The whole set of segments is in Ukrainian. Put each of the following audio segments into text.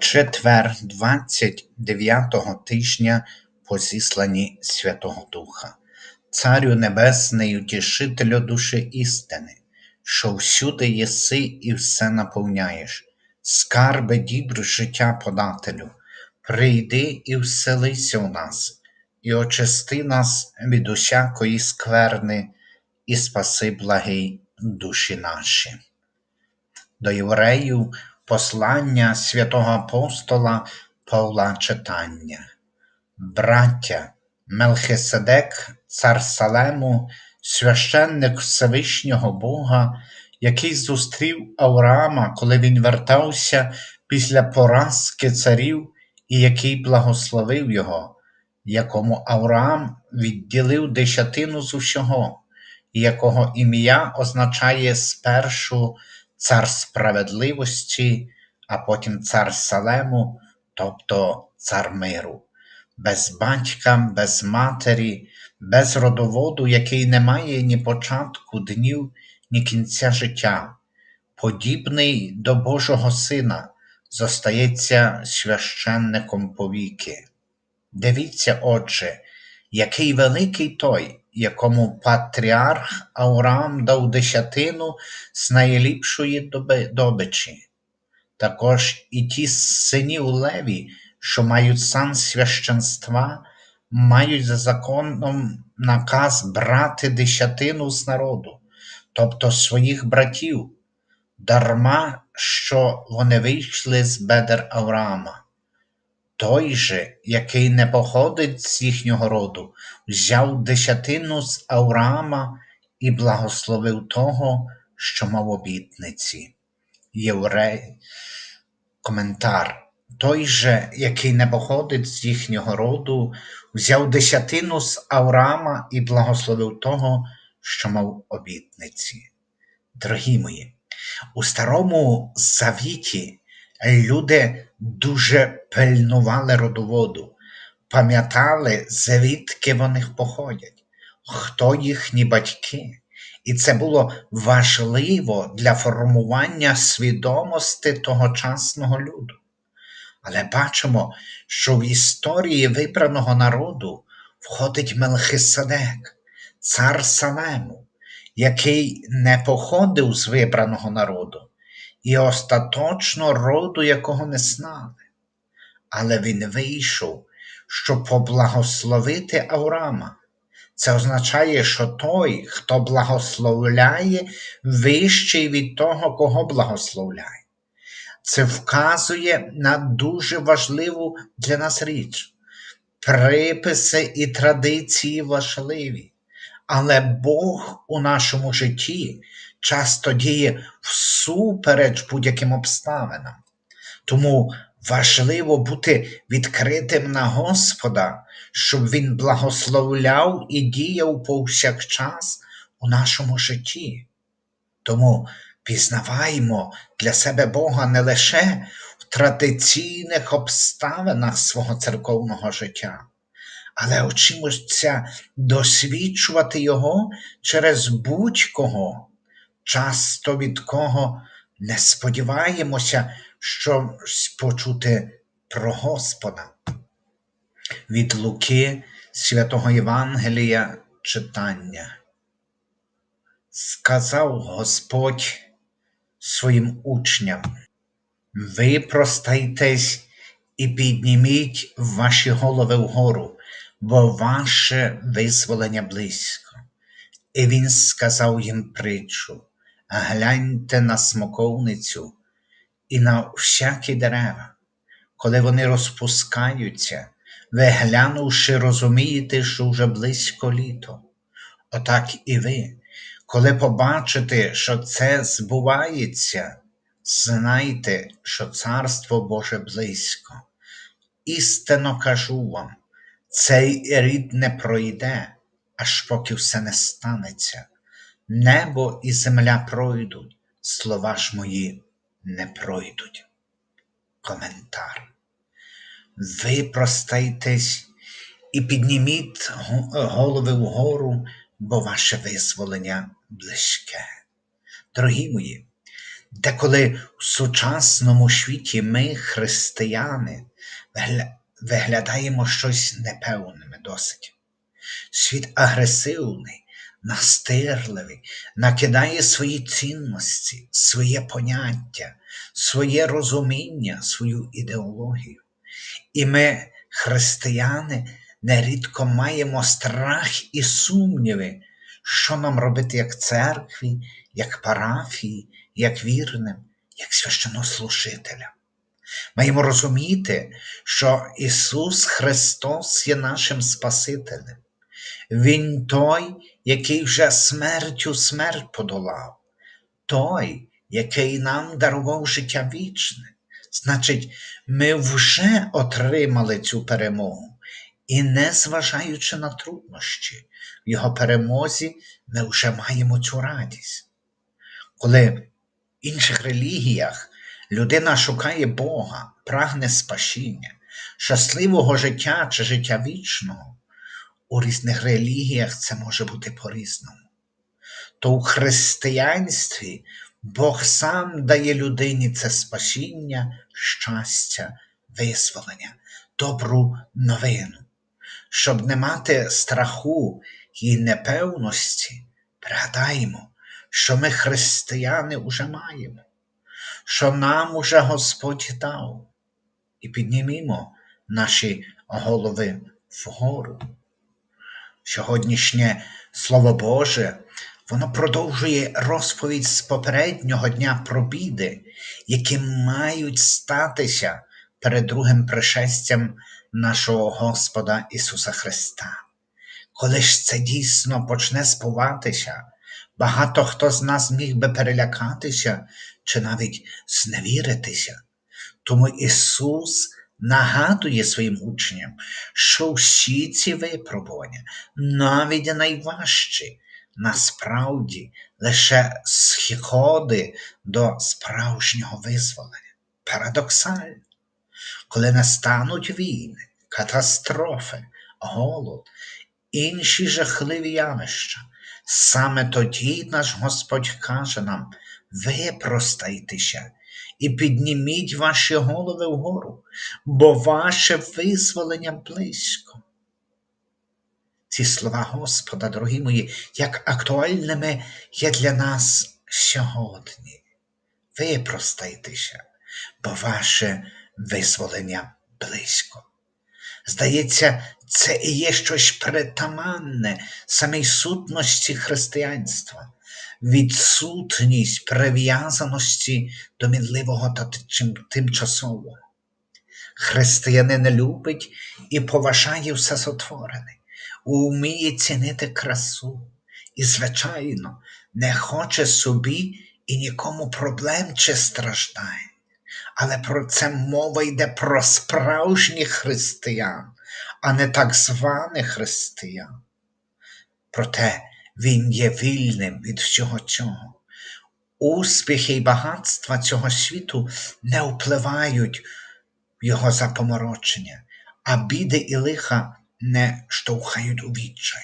Четвер 29-го тижня по зісланні Святого Духа, Царю Небесний, утішителю душі істини, що всюди єси і все наповняєш, скарби дібр життя подателю, прийди і вселися у нас, і очисти нас від усякої скверни, і спаси благий душі наші. До євреїв Послання святого апостола Павла читання. Браття, Мелхиседек, цар Салему, священник Всевишнього Бога, який зустрів Авраама, коли він вертався після поразки царів, і який благословив його, якому Авраам відділив десятину з усього, і якого ім'я означає спершу цар справедливості, а потім цар Салему, тобто цар миру, без батька, без матері, без родоводу, який не має ні початку днів, ні кінця життя, подібний до Божого Сина, зостається священником повіки. Дивіться, отже, який великий той, якому патріарх Авраам дав десятину з найліпшої добичі. Також і ті синів Леві, що мають сан священства, мають за законом наказ брати десятину з народу, тобто своїх братів, дарма що вони вийшли з бедер Авраама. Той же, який не походить з їхнього роду, взяв десятину з Авраама і благословив того, що мав обітниці. Єврей, коментар. Той же, який не походить з їхнього роду, взяв десятину з Авраама і благословив того, що мав обітниці. Дорогі мої, у Старому Завіті люди дуже пильнували родоводу, пам'ятали, звідки вони походять, хто їхні батьки. І це було важливо для формування свідомості тогочасного люду. Але бачимо, що в історії вибраного народу входить Мелхиседек, цар Салему, який не походив з вибраного народу, і остаточно роду якого не знали. Але він вийшов, щоб поблагословити Авраама. Це означає, що той, хто благословляє, вищий від того, кого благословляє. Це вказує на дуже важливу для нас річ. Приписи і традиції важливі, але Бог у нашому житті часто діє всупереч будь-яким обставинам. Тому важливо бути відкритим на Господа, щоб Він благословляв і діяв повсякчас у нашому житті. Тому пізнаваємо для себе Бога не лише в традиційних обставинах свого церковного життя, але учимося досвідчувати Його через будь-кого, часто від кого не сподіваємося щось почути про Господа. Від Луки святого Євангелія читання. Сказав Господь своїм учням, ви простайтесь і підніміть ваші голови вгору, бо ваше визволення близько. І він сказав їм притчу гляньте на смоковницю і на всякі дерева, коли вони розпускаються, ви глянувши, розумієте, що вже близько літо. Отак і ви, коли побачите, що це збувається, знайте, що Царство Боже близько. Істинно кажу вам, цей рід не пройде, аж поки все не станеться. Небо і земля пройдуть, слова ж мої не пройдуть. Коментар. Ви і підніміть голови вгору, бо ваше визволення близьке. Дорогі мої, Деколи в сучасному світі ми, християни, виглядаємо щось непевними досить. Світ агресивний, настирливий, накидає свої цінності, своє поняття, своє розуміння, свою ідеологію. І ми, християни, нерідко маємо страх і сумніви, що нам робити як церкві, як парафії, як вірним, як священнослужителям. Маємо розуміти, що Ісус Христос є нашим Спасителем. Він той, який вже смертю смерть подолав, той, який нам дарував життя вічне. Значить, ми вже отримали цю перемогу, і, незважаючи на труднощі, в Його перемозі ми вже маємо цю радість. Коли в інших релігіях людина шукає Бога, прагне спасіння, щасливого життя чи життя вічного, у різних релігіях це може бути по-різному. То у християнстві Бог сам дає людині це спасіння, щастя, визволення, добру новину. Щоб не мати страху і непевності, пригадаємо, що ми християни уже маємо, що нам уже Господь дав, і піднімімо наші голови вгору. Сьогоднішнє Слово Боже, воно продовжує розповідь з попереднього дня про біди, які мають статися перед другим пришестям нашого Господа Ісуса Христа. Коли ж це дійсно почне збуватися, багато хто з нас міг би перелякатися чи навіть зневіритися. Тому Ісус нагадує своїм учням, що всі ці випробування, навіть найважчі, насправді лише сходи до справжнього визволення. Парадоксально, коли настануть війни, катастрофи, голод, інші жахливі явища, саме тоді наш Господь каже нам: випростайтеся і підніміть ваші голови вгору, бо ваше визволення близько. Ці слова Господа, дорогі мої, як актуальними є для нас сьогодні. Випростайтеся, бо ваше визволення близько. Здається, це і є щось притаманне самій сутності християнства, відсутність прив'язаності до мінливого та тимчасового. Християнин любить і поважає все сотворене, уміє цінити красу і, звичайно, не хоче собі і нікому проблем чи страждань. Але про це мова йде про справжніх християн, а не так званих християн. Проте він є вільним від всього цього. Успіхи і багатства цього світу не впливають його запоморочення, а біди і лиха не штовхають у відчай.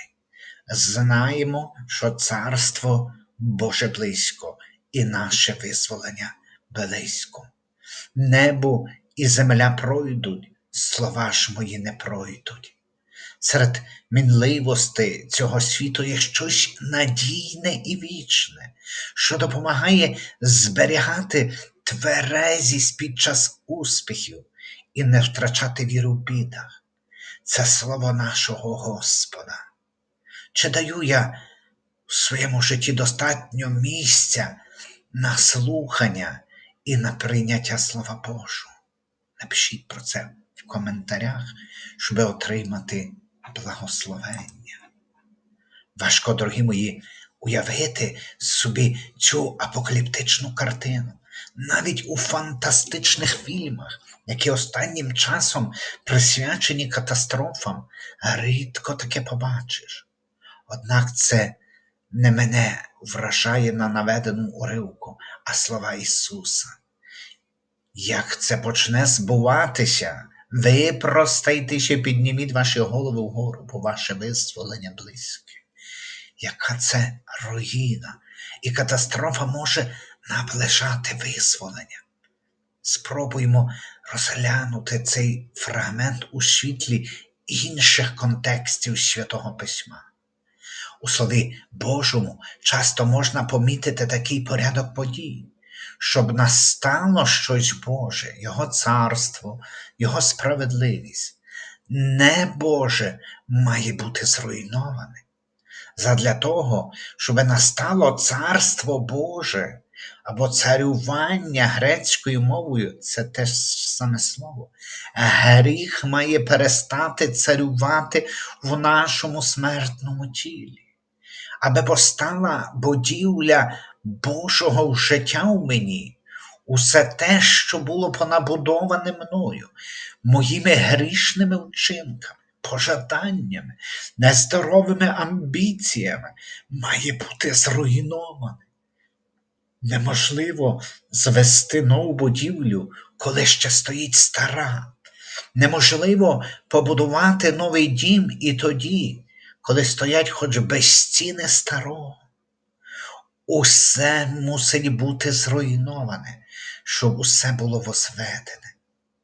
Знаємо, що царство Боже близько і наше визволення близько. Небо і земля пройдуть, слова ж мої не пройдуть. Серед мінливості цього світу є щось надійне і вічне, що допомагає зберігати тверезість під час успіхів і не втрачати віру в бідах. Це слово нашого Господа. Чи даю я в своєму житті достатньо місця на слухання і на прийняття Слова Божого? Напишіть про це в коментарях, щоб отримати благословення. Важко, дорогі мої, уявити собі цю апокаліптичну картину, навіть у фантастичних фільмах, які останнім часом присвячені катастрофам, рідко таке побачиш. Однак це не мене вражає на наведеному уривку, а слова Ісуса. Як це почне збуватися, випростайтеся, підніміть ваші голови вгору, бо ваше визволення близьке. Яка це руїна, і катастрофа може наближати визволення. Спробуємо розглянути цей фрагмент у світлі інших контекстів Святого Письма. У Слові Божому часто можна помітити такий порядок подій, щоб настало щось Боже, Його царство, Його справедливість. Не Боже має бути зруйноване. Задля того, щоб настало царство Боже або царювання грецькою мовою, це те ж саме слово. Гріх має перестати царювати в нашому смертному тілі аби постала будівля Божого життя в мені, усе те, що було понабудоване мною, моїми грішними вчинками, пожаданнями, нездоровими амбіціями, має бути зруйноване. Неможливо звести нову будівлю, коли ще стоїть стара. Неможливо побудувати новий дім і тоді, коли стоять хоч без стіни старого. Усе мусить бути зруйноване, щоб усе було возведене.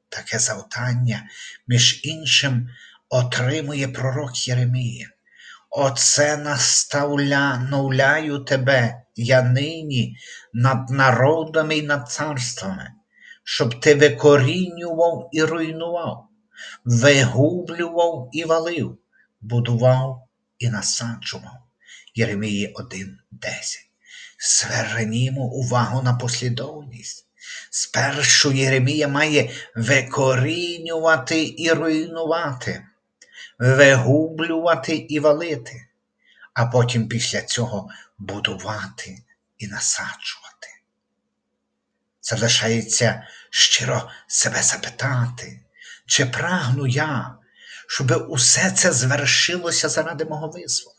Таке завдання, між іншим, отримує пророк Єремія. Оце наставляю тебе я нині над народами і над царствами, щоб ти викорінював і руйнував, вигублював і валив, будував і насаджував. Єремії 1.10. Звернімо увагу на послідовність. Спершу Єремія має викорінювати і руйнувати, вигублювати і валити, а потім після цього будувати і насаджувати. Залишається щиро себе запитати, чи прагну я, щоб усе це звершилося заради мого визволення?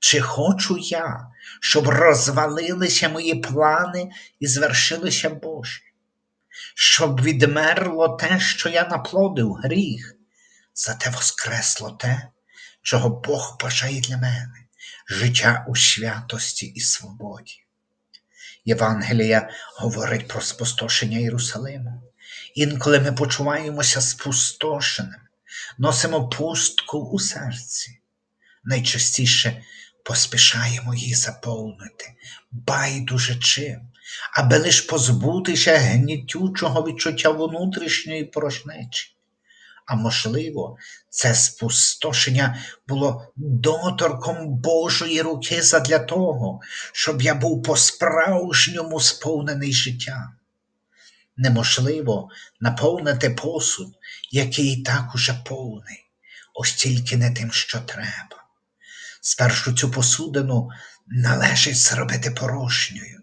Чи хочу я, щоб розвалилися мої плани і звершилися Божі? Щоб відмерло те, що я наплодив гріх, зате воскресло те, чого Бог бажає для мене, життя у святості і свободі. Євангелія говорить про спустошення Єрусалиму. Інколи ми почуваємося спустошеними, носимо пустку у серці. Найчастіше поспішаємо її заповнити, байдуже чим, аби лиш позбутися гнітючого відчуття внутрішньої порожнечі. А можливо, це спустошення було доторком Божої руки задля того, щоб я був по-справжньому сповнений життям. Неможливо наповнити посуд, який і так уже повний, ось тільки не тим, що треба. Спершу цю посудину належить зробити порожньою.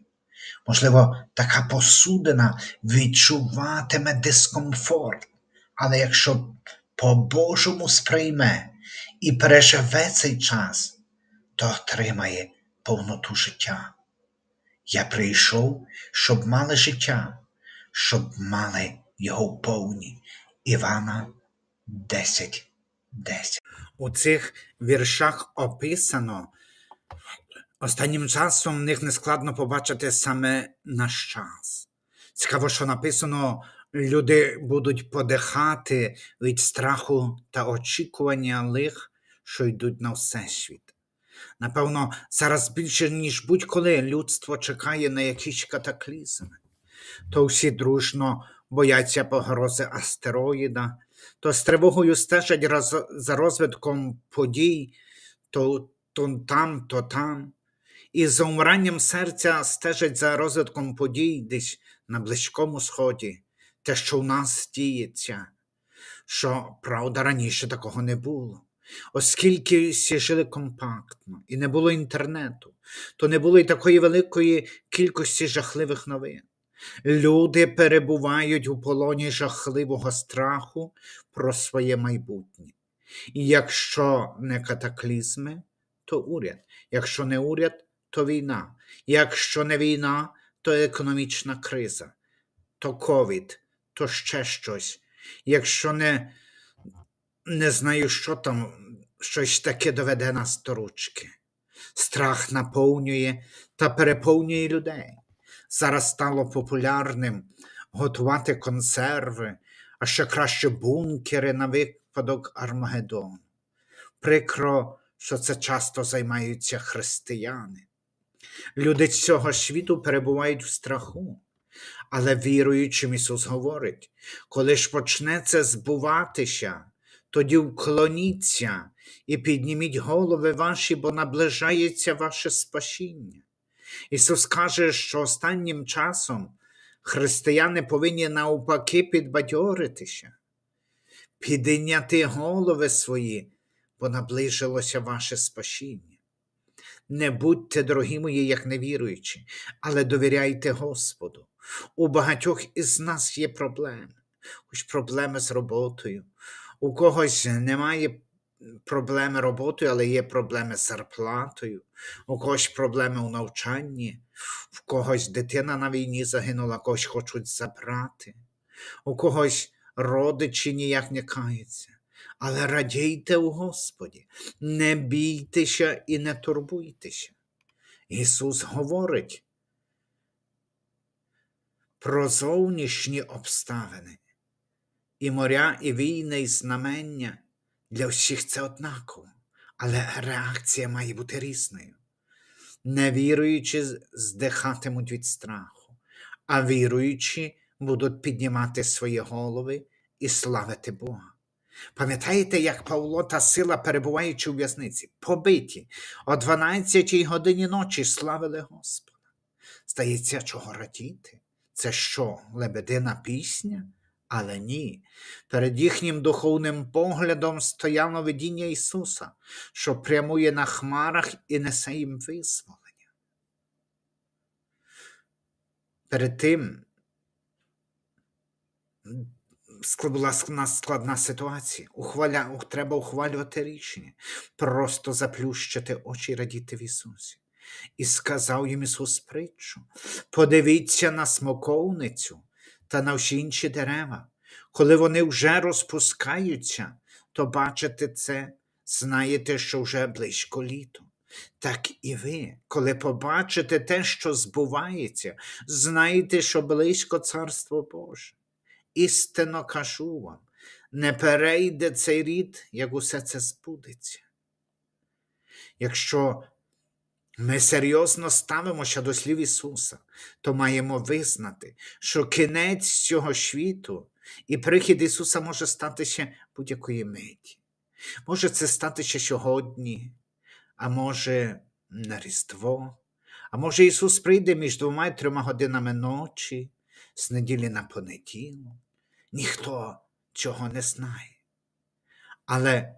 Можливо, така посудина відчуватиме дискомфорт, але якщо по-божому сприйме і переживе цей час, то отримає повноту життя. Я прийшов, щоб мали життя, щоб мали його повні. Івана 10, 10. У цих віршах описано. Останнім часом в них не складно побачити саме наш час. Цікаво, що написано, люди будуть подихати від страху та очікування лих, що йдуть на всесвіт. Напевно, зараз більше, ніж будь-коли людство чекає на якісь катаклізми. То всі дружно бояться погрози астероїда, то з тривогою стежать роз- за розвитком подій, то, то там, то там, і з умиранням серця стежать за розвитком подій десь на Близькому Сході, те, що в нас діється, що правда раніше такого не було. Оскільки всі жили компактно і не було інтернету, то не було й такої великої кількості жахливих новин. Люди перебувають у полоні жахливого страху про своє майбутнє. І якщо не катаклізми, то уряд. Якщо не уряд, то війна. Якщо не війна, то економічна криза, то ковід, то ще щось. Якщо не, не знаю, що там, щось таке доведе нас до ручки. Страх наповнює та переповнює людей. Зараз стало популярним готувати консерви, а ще краще бункери на випадок Армагеддону. Прикро, що це часто займаються християни. Люди цього світу перебувають в страху, але віруючим Ісус говорить, коли ж почне це збуватися, тоді вклоніться і підніміть голови ваші, бо наближається ваше спасіння. Ісус каже, що останнім часом християни повинні навпаки підбадьоритися, підняти голови свої, бо наближилося ваше спасіння. Не будьте, дорогі мої, як невіруючі, але довіряйте Господу. У багатьох із нас є проблеми, хоч проблеми з роботою. У когось немає проблеми роботою, але є проблеми з зарплатою, у когось проблеми у навчанні, в когось дитина на війні загинула, когось хочуть забрати, у когось родичі ніяк не каються. Але радійте у Господі, не бійтеся і не турбуйтеся. Ісус говорить про зовнішні обставини. І моря, і війни, і знамення для всіх це однаково, але реакція має бути різною. Невіруючі здихатимуть від страху, а віруючі будуть піднімати свої голови і славити Бога. Пам'ятаєте, як Павло та сила, перебуваючи у в'язниці, побиті о 12 годині ночі славили Господа. Здається, чого радіти? Це що, лебедина пісня? Але ні. Перед їхнім духовним поглядом стояло видіння Ісуса, що прямує на хмарах і несе їм визволення. Перед тим була складна ситуація. Ухваля... Треба ухвалювати рішення, просто заплющити очі і радіти в Ісусі. І сказав їм Ісус притчу: подивіться на смоковницю та на всі інші дерева. Коли вони вже розпускаються, то бачите це, знаєте, що вже близько літо. Так і ви, коли побачите те, що збувається, знаєте, що близько Царство Боже. Істинно кажу вам, не перейде цей рід, як усе це збудеться. Якщо ми серйозно ставимося до слів Ісуса, то маємо визнати, що кінець цього світу і прихід Ісуса може статися будь-якої миті. Може це статися сьогодні, а може на Різдво, а може Ісус прийде між двома і трьома годинами ночі, з неділі на понеділок. Ніхто цього не знає. Але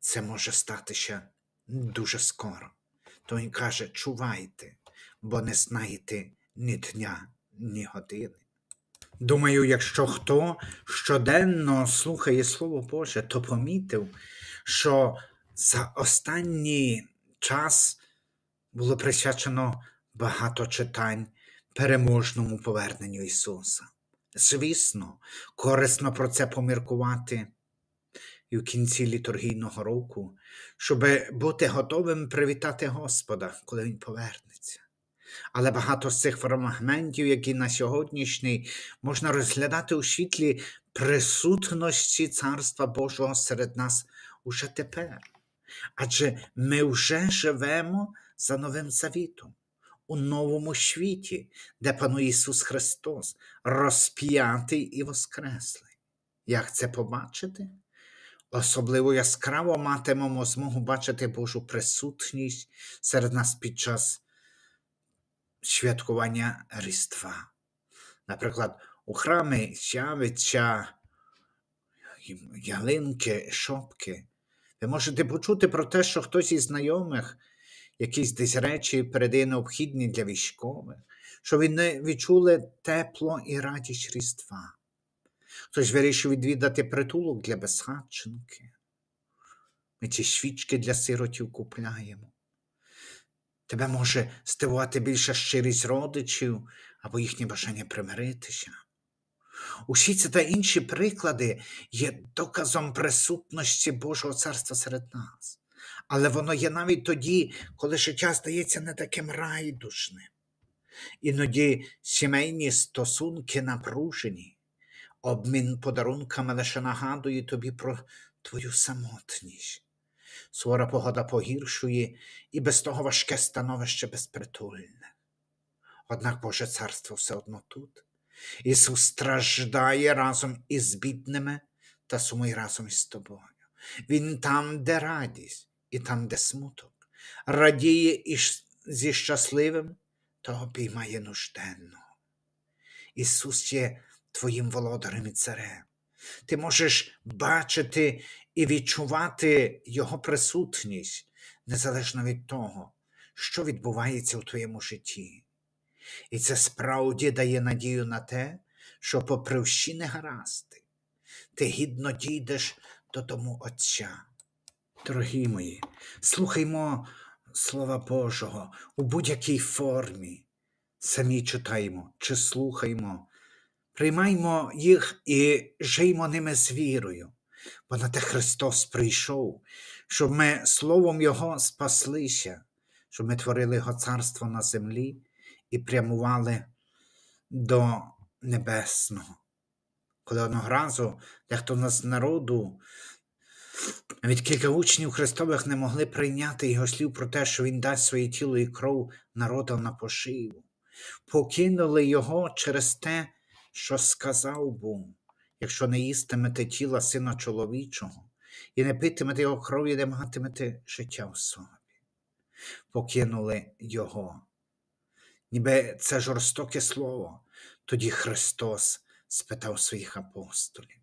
це може статися дуже скоро. То він каже: чувайте, бо не знаєте ні дня, ні години. Думаю, якщо хто щоденно слухає Слово Боже, то помітив, що за останній час було присвячено багато читань переможному поверненню Ісуса. Звісно, корисно про це поміркувати і в кінці літургійного року, щоб бути готовим привітати Господа, коли Він повернеться. Але багато з цих фрагментів, які на сьогоднішній можна розглядати у світлі присутності Царства Божого серед нас уже тепер. Адже ми вже живемо за новим завітом у новому світі, де панує Ісус Христос, розп'ятий і воскреслий. Як це побачити? Особливо яскраво матимемо змогу бачити Божу присутність серед нас під час святкування Різдва. Наприклад, у храмі з'явиться ялинки, шопки. Ви можете почути про те, що хтось із знайомих якісь десь речі передає необхідні для військових, що вони відчули тепло і радість Різдва. Хтось вирішив відвідати притулок для безхатченки. Ми ці свічки для сиротів купляємо. Тебе може здивувати більша щирість родичів або їхнє бажання примиритися. Усі ці та інші приклади є доказом присутності Божого царства серед нас. Але воно є навіть тоді, коли життя здається не таким райдушним. Іноді сімейні стосунки напружені, обмін подарунками лише нагадує тобі про твою самотність. Суворо погода погіршує, і без того важке становище безпритульне. Однак Боже царство все одно тут. Ісус страждає разом із бідними та сумує разом із тобою. Він там, де радість, і там, де смуток, радіє із- зі щасливим, та обіймає нужденного. Ісус є твоїм володарем і царем. Ти можеш бачити і відчувати Його присутність незалежно від того, що відбувається у твоєму житті. І це справді дає надію на те, що, попри всі негаразди, ти гідно дійдеш додому Отця. Дорогі мої, слухаймо Слова Божого у будь-якій формі. Самі читаємо чи слухаймо, приймаймо їх і жиймо ними з вірою, бо на те Христос прийшов, щоб ми Словом Його спаслися, щоб ми творили Його царство на землі і прямували до небесного. Коли одного разу дехто з народу, навіть кілька учнів Христових не могли прийняти його слів про те, що він дасть своє тіло і кров народам на пошиву. Покинули його через те, що сказав був, якщо не їстимете тіла сина чоловічого, і не питимете його крові, не матимете життя в собі. Покинули його. Ніби це жорстоке слово. Тоді Христос спитав своїх апостолів,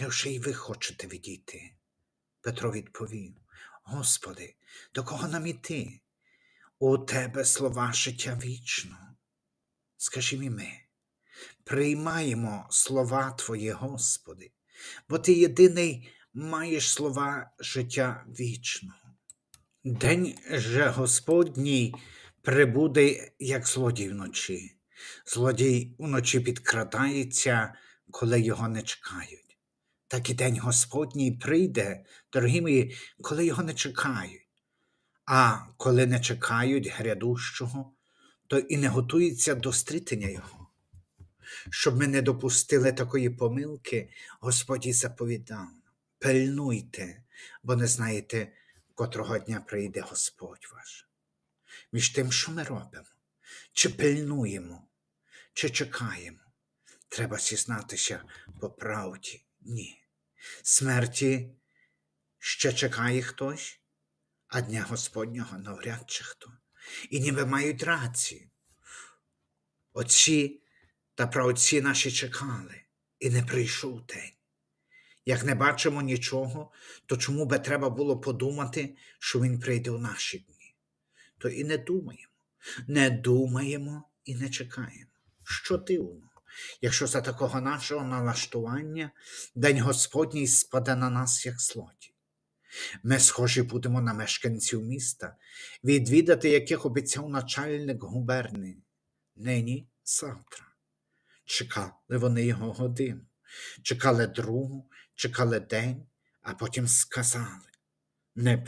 невже й ви хочете відійти? Петро відповів: Господи, до кого нам іти? У тебе слова життя вічного. Скажімо і ми, приймаємо слова Твої, Господи, бо Ти єдиний маєш слова життя вічного. День же Господній прибуде, як злодій вночі. Злодій уночі підкрадається, коли його не чекають. Так і день Господній прийде, дорогі мої, коли його не чекають. А коли не чекають грядущого, то і не готуються до стрітення його. Щоб ми не допустили такої помилки, Господь і заповідав: пильнуйте, бо не знаєте, котрого дня прийде Господь ваш. Між тим, що ми робимо, чи пильнуємо, чи чекаємо, треба зізнатися по правді. Ні. Смерті ще чекає хтось, а дня Господнього навряд чи хто. І ніби мають рацію. Отці та праотці наші чекали, і не прийшов день. Як не бачимо нічого, то чому би треба було подумати, що він прийде у наші дні? То і не думаємо, не думаємо і не чекаємо. Що дивно, якщо за такого нашого налаштування День Господній спаде на нас, як злодій. Ми схожі будемо на мешканців міста, відвідати яких обіцяв начальник губернії. Нині завтра. Чекали вони його годину, чекали другу, чекали день, а потім сказали: не,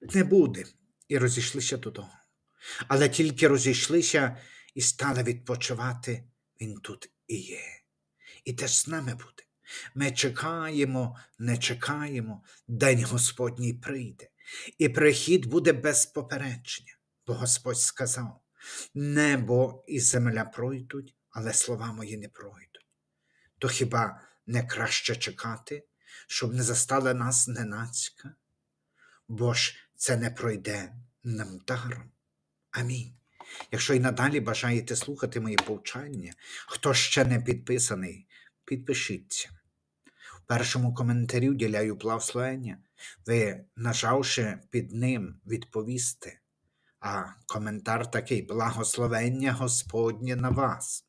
не буде, і розійшлися додому. Але тільки розійшлися і стали відпочивати, він тут і є. І теж з нами буде. Ми чекаємо, не чекаємо, день Господній прийде, і прихід буде без попередження, бо Господь сказав: небо і земля пройдуть, але слова мої не пройдуть. То хіба не краще чекати, щоб не застали нас ненацька? Бо ж це не пройде нам даром. Амінь. Якщо й надалі бажаєте слухати мої повчання, хто ще не підписаний, підпишіться. В першому коментарі вділяю благословення. Ви, нажавши під ним, відповісте. А коментар такий благословення Господнє на вас.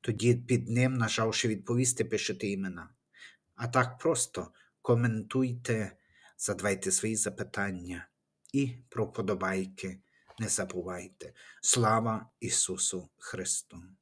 Тоді під ним, нажавши відповісти, пишете імена. А так просто коментуйте, задавайте свої запитання і про подобайки не забувайте. Слава Ісусу Христу!